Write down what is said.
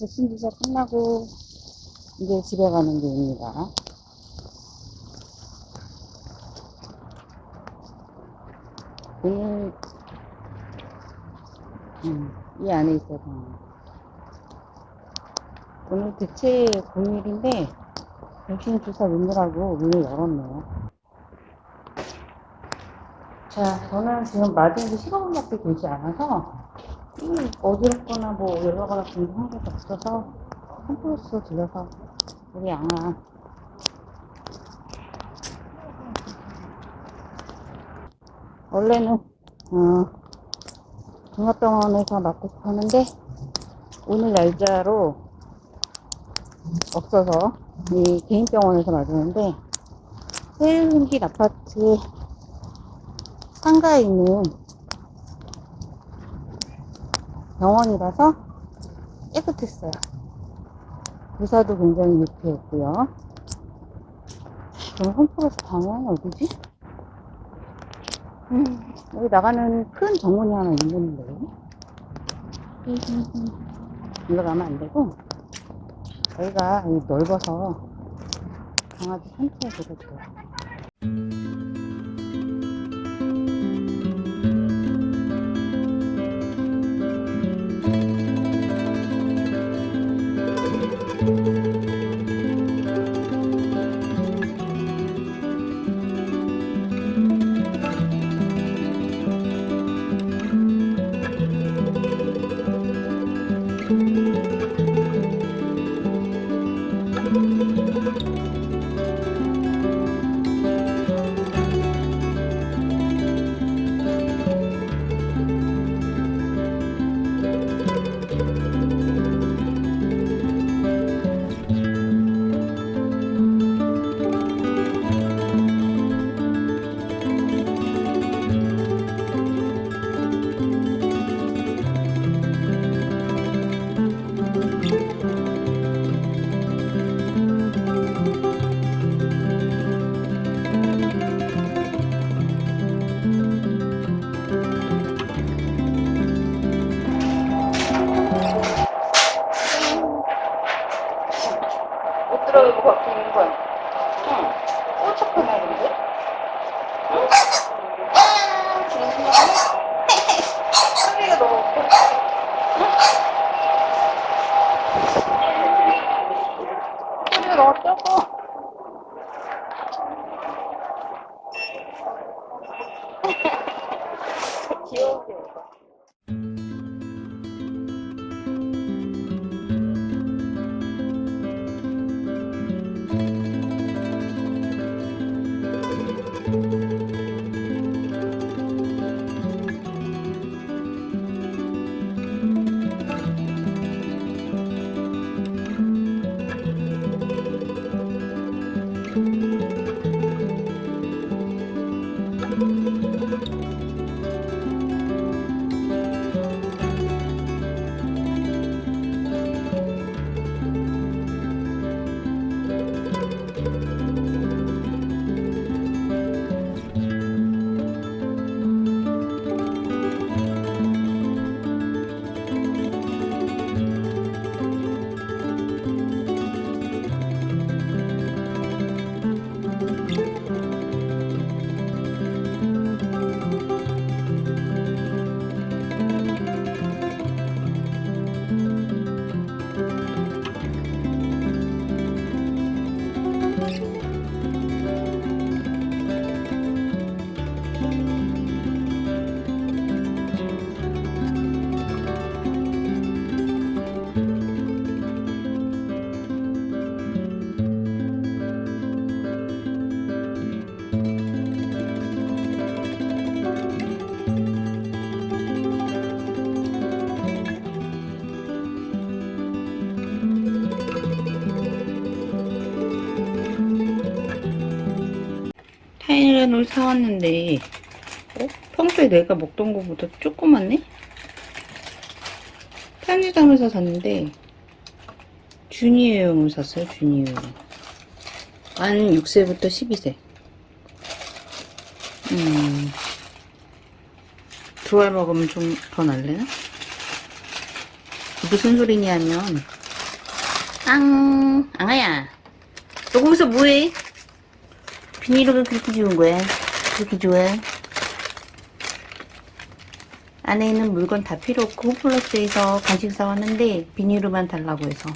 백신주사 끝나고 이제 집에 가는 길입니다. 오늘 음, 이 안에 있어서 오늘 대체 공휴일인데 백신 주사 놓느라고 문을 열었네요. 자, 저는 지금 맞은 지 15분밖에 되지 않아서 이 어지럽거나 뭐 열나거나 궁금한 것도 없어서 홈플러스 들려서 우리 양아. 원래는 어, 종합병원에서 맞고 싶었는데 오늘 날짜로 없어서 이 개인병원에서 맞았는데 세일흥길 아파트 상가에 있는 병원이라서 깨끗했어요. 의사도 굉장히 유쾌했고요. 그럼 홈플러스 방향이 어디지? 음, 여기 나가는 큰 정문이 하나 있는데 일로 가면 안 되고 이 넓어서 강아지 산책을 해줘요. 건. 응. 꼴짝하네, 근데? 응? 아, 정신이 소리가 너무 커. 응? 타이레놀 사왔는데 어? 평소에 내가 먹던 것보다 조그맣네? 편의점에서 샀는데 주니어용을 샀어요 주니어용 만 6세부터 12세 음, 두 알 먹으면 좀 더 날래나? 무슨 소리냐면 앙, 앙아야. 너 거기서 뭐해? 비닐을 그렇게 좋은 거야? 그렇게 좋아해? 안에 있는 물건 다 필요 없고 홈플러스에서 간식 사왔는데 비닐로만 달라고 해서